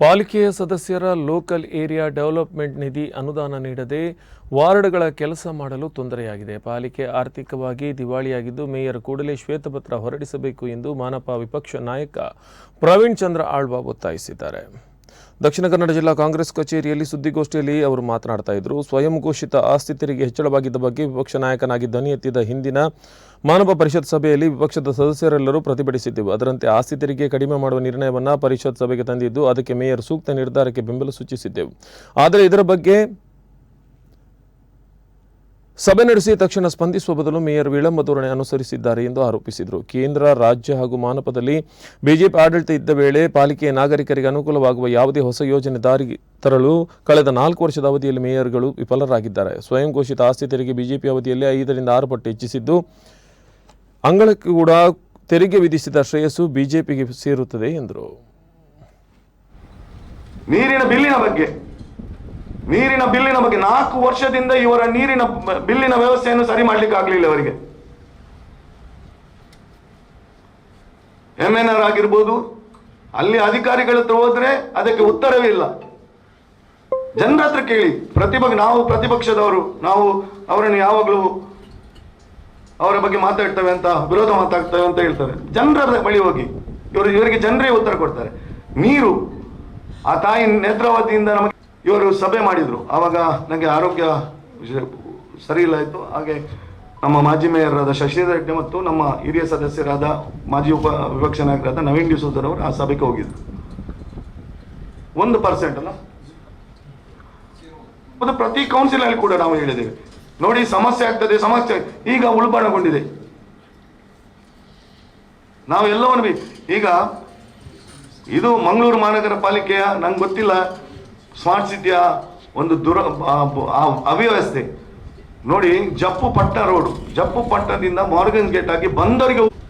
ಪಾಲಿಕೆಯ ಸದಸ್ಯರ local area development ನಿಧಿ ಅನುದಾನ ನೀಡದೆ ವಾರ್ಡ್ಗಳ ಕೆಲಸ ಮಾಡಲು ತೊಂದರೆಯಾಗಿದೆ. ಪಾಲಿಕೆ ಆರ್ಥಿಕವಾಗಿ ದಿವಾಳಿಯಾಗಿದ್ದು ಮೇಯರ್ ಕೂಡಲೇ ಶ್ವೇತಪತ್ರ ಹೊರಡಿಸಬೇಕು ಎಂದು ಮಾನಪ ವಿಪಕ್ಷ ನಾಯಕ ಪ್ರವೀಣ್ ಚಂದ್ರ ಆಳ್ವಾ ಒತ್ತಾಯಿಸಿದ್ದಾರೆ. ದಕ್ಷಿಣ ಕನ್ನಡ ಜಿಲ್ಲಾ ಕಾಂಗ್ರೆಸ್ ಕಚೇರಿಯಲ್ಲಿ ಸುದ್ದಿಗೋಷ್ಠಿಯಲ್ಲಿ ಅವರು ಮಾತನಾಡ್ತಾ ಇದ್ರು. ಸ್ವಯಂ ಘೋಷಿತ ಆಸ್ತಿ ತೆರಿಗೆ ಹೆಚ್ಚಳವಾಗಿದ್ದ ಬಗ್ಗೆ ವಿಪಕ್ಷ ನಾಯಕನಾಗಿ ಧ್ವನಿ ಎತ್ತಿದ ಹಿಂದಿನ ಮಾನವ ಪರಿಷತ್ ಸಭೆಯಲ್ಲಿ ವಿಪಕ್ಷದ ಸದಸ್ಯರೆಲ್ಲರೂ ಪ್ರತಿಭಟಿಸಿದ್ದೆವು. ಅದರಂತೆ ಆಸ್ತಿ ತೆರಿಗೆ ಕಡಿಮೆ ಮಾಡುವ ನಿರ್ಣಯವನ್ನು ಪರಿಷತ್ ಸಭೆಗೆ ತಂದಿದ್ದು, ಅದಕ್ಕೆ ಮೇಯರ್ ಸೂಕ್ತ ನಿರ್ಧಾರಕ್ಕೆ ಬೆಂಬಲ ಸೂಚಿಸಿದ್ದೆವು. ಆದರೆ ಇದರ ಬಗ್ಗೆ ಸಭೆ ನಡೆಸಿ ತಕ್ಷಣ ಸ್ಪಂದಿಸುವ ಬದಲು ಮೇಯರ್ ವಿಳಂಬ ಧೋರಣೆ ಅನುಸರಿಸಿದ್ದಾರೆ ಎಂದು ಆರೋಪಿಸಿದರು. ಕೇಂದ್ರ, ರಾಜ್ಯ ಹಾಗೂ ಮಾನಪದಲ್ಲಿ ಬಿಜೆಪಿ ಆಡಳಿತ ಇದ್ದ ವೇಳೆ ಪಾಲಿಕೆಯ ನಾಗರಿಕರಿಗೆ ಅನುಕೂಲವಾಗುವ ಯಾವುದೇ ಹೊಸ ಯೋಜನೆ ದಾರಿ ತರಲು ಕಳೆದ ನಾಲ್ಕು ವರ್ಷದ ಅವಧಿಯಲ್ಲಿ ಮೇಯರ್ಗಳು ವಿಫಲರಾಗಿದ್ದಾರೆ. ಸ್ವಯಂ ಘೋಷಿತ ಆಸ್ತಿ ತೆರಿಗೆ ಬಿಜೆಪಿ ಅವಧಿಯಲ್ಲಿ ಐದರಿಂದ ಆರು ಪಟ್ಟು ಹೆಚ್ಚಿಸಿದ್ದು, ಅಂಗಳಕ್ಕೆ ಕೂಡ ತೆರಿಗೆ ವಿಧಿಸಿದ ಶ್ರೇಯಸ್ಸು ಬಿಜೆಪಿಗೆ ಸೇರುತ್ತದೆ ಎಂದರು. ನೀರಿನ ಬಿಲ್ಲಿನ ಬಗ್ಗೆ ನೀರಿನ ಬಿಲ್ಲಿನ ಬಗ್ಗೆ ನಾಲ್ಕು ವರ್ಷದಿಂದ ಇವರ ನೀರಿನ ಬಿಲ್ಲಿನ ವ್ಯವಸ್ಥೆಯನ್ನು ಸರಿ ಮಾಡ್ಲಿಕ್ಕೆ ಆಗಲಿಲ್ಲ ಅವರಿಗೆ. ಎಂ ಎನ್ ಆರ್ ಆಗಿರ್ಬೋದು, ಅಲ್ಲಿ ಅಧಿಕಾರಿಗಳ ಹತ್ರ ಹೋದ್ರೆ ಅದಕ್ಕೆ ಉತ್ತರವೇ ಇಲ್ಲ. ಜನರ ಹತ್ರ ಕೇಳಿ ಪ್ರತಿಪಕ್ಷ ನಾವು ಪ್ರತಿಪಕ್ಷದವರು, ನಾವು ಅವರನ್ನು ಯಾವಾಗಲೂ ಅವರ ಬಗ್ಗೆ ಮಾತಾಡ್ತೇವೆ ಅಂತ, ವಿರೋಧ ಮಾತಾಡ್ತೇವೆ ಅಂತ ಹೇಳ್ತಾರೆ. ಜನರ ಬಳಿ ಹೋಗಿ, ಇವರು, ಇವರಿಗೆ ಜನರೇ ಉತ್ತರ ಕೊಡ್ತಾರೆ. ನೀರು ಆ ತಾಯಿ ನೇತ್ರಾವತಿಯಿಂದ ನಮಗೆ ಇವರು ಸಭೆ ಮಾಡಿದರು. ಆವಾಗ ನನಗೆ ಆರೋಗ್ಯ ಸರಿ ಇಲ್ಲ ಇತ್ತು. ಹಾಗೆ ನಮ್ಮ ಮಾಜಿ ಮೇಯರಾದ ಶಶಿಧರ್ ರೆಡ್ಡಿ ಮತ್ತು ನಮ್ಮ ಹಿರಿಯ ಸದಸ್ಯರಾದ ಮಾಜಿ ಉಪ ವಿಪಕ್ಷ ನಾಯಕರಾದ ನವೀನ್ ಡಿಸೋದರ್ ಅವರು ಆ ಸಭೆಗೆ ಹೋಗಿದ್ರು. ಒಂದು ಪರ್ಸೆಂಟ್ ಅಲ್ಲ? ಅದು ಪ್ರತಿ ಕೌನ್ಸಿಲಲ್ಲಿ ಕೂಡ ನಾವು ಹೇಳಿದ್ದೇವೆ. ನೋಡಿ ಸಮಸ್ಯೆ ಆಗ್ತದೆ, ಸಮಸ್ಯೆ ಈಗ ಉಲ್ಬಣಗೊಂಡಿದೆ. ನಾವೆಲ್ಲವನ್ನು ಈಗ ಇದು ಮಂಗಳೂರು ಮಹಾನಗರ ಪಾಲಿಕೆಯ ನಂಗೆ ಗೊತ್ತಿಲ್ಲ. ಸ್ಮಾರ್ಟ್ ಸಿಟಿಯ ಒಂದು ದುರ ಅವ್ಯವಸ್ಥೆ. ನೋಡಿ, ಜಪ್ಪು ಪಟ್ಟ ರೋಡ್. ಜಪ್ಪು ಪಟ್ಟದಿಂದ ಮಾರ್ಗನ್ ಗೇಟ್ ಆಗಿ ಬಂದವರಿಗೆ